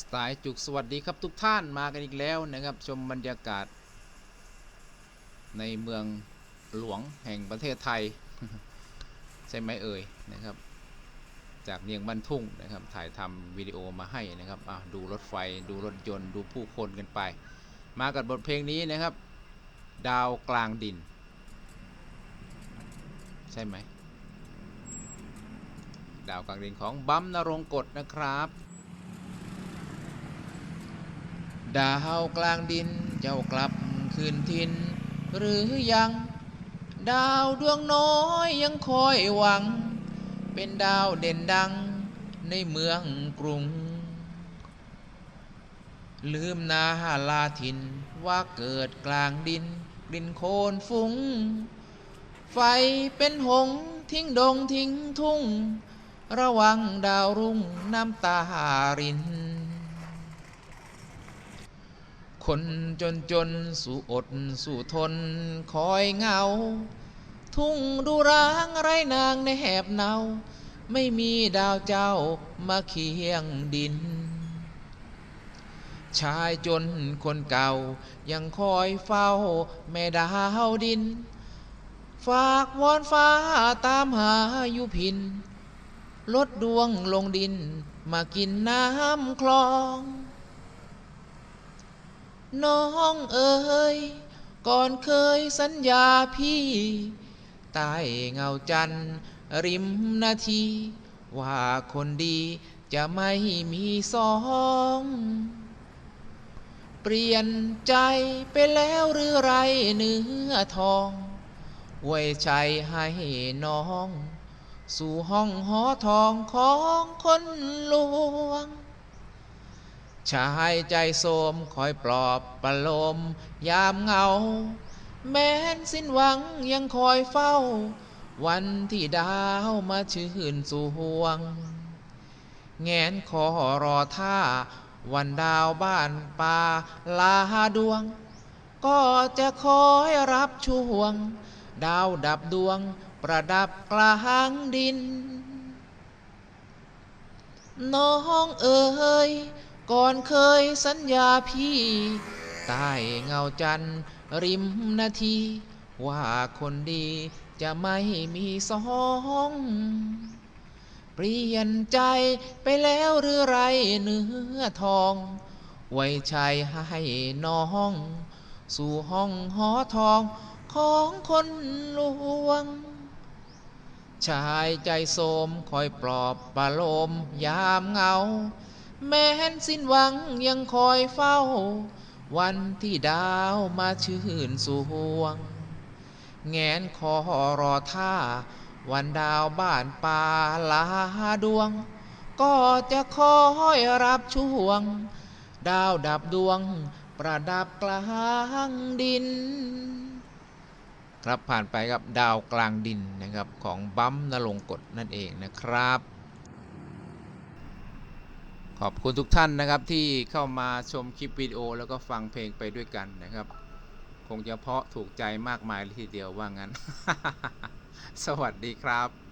สไตล์จุกสวัสดีครับทุกท่านมากันอีกแล้วนะครับ ชมบรรยากาศ ในเมืองหลวงแห่งประเทศไทย ใช่ไหมเอ่ยนะครับ จากเนียงบ้านทุ่งนะครับ ถ่ายทำวิดีโอมาให้นะครับอะดูรถไฟดูรถยนต์ดูผู้คนกันไป มากับบทเพลงนี้นะครับ ดาวกลางดิน ใช่ไหมดาวกลางดินของบัมนรงกฎนะครับ ดาวกลางดินเจ้ากลับคืนทิน หรือยัง ดาวดวงน้อยยังคอยหวัง เป็นดาวเด่นดังในเมืองกรุง ลืมนาลาทินว่าเกิดกลางดินดินโคลนฟุง้ง ไฟเป็นหงทิ้งดงทิ้งทุ่ง ระวังดาวรุ่งน้ำตาริน คนจนจนสู่อดสู่ทนคอยเงา ทุ่งดูร้างไรนางในแหบเนา ไม่มีดาวเจ้ามาเคียงดิน ชายจนคนเก่ายังคอยเฝ้าแม่ดาวดิน ฝากวอนฟ้าตามหายู่พิน ลดดวงลงดินมากินน้ำคลอง น้องเอ๋ยก่อนเคยสัญญาพี่ใต้เงาจันร์ริมนาที ว่าคนดีจะไม่มีสอง เปลี่ยนใจไปแล้วหรือไรเนื้อทองไว้ใจให้น้อง สู่ห้องหอทองของคนลวง ชายใจโสมคอยปลอบประโลม ยามเหงา แม้นสิ้นหวังยังคอยเฝ้า วันที่ดาวมาชื่นสู่ห่วง แงนคอรอท่า วันดาวบ้านป่าลาดวง ก็จะคอยรับช่วง ดาวดับดวงประดับกลางดิน น้องเอ๋ย ก่อนเคยสัญญาพี่ ใต้เงาจันริมนาที ว่าคนดีจะไม่มีสองเปลี่ยนใจไปแล้วหรือไรเนื้อทอง ไว้ใจให้น้อง สู่ห้องหอทองของคนลวง ชายใจโสมคอยปลอบประโลมยามเงา แม้นสิ้นหวังยังคอยเฝ้า วันที่ดาวมาชื่นสู่ห่วง แงนคอรอท่า วันดาวบ้านป่าลาดวง ก็จะคอยรับช่วง ดาวดับดวงประดับกลางดิน ครับผ่านไปกับดาวกลางดินนะครับของบัมนลงกฎนั่นเองนะครับ ขอบคุณทุกท่านนะครับที่เข้ามาชมคลิปวิดีโอแล้วก็ฟังเพลงไปด้วยกันนะครับ คงจะเพาะถูกใจมากมายเลยทีเดียวว่างั้น สวัสดีครับ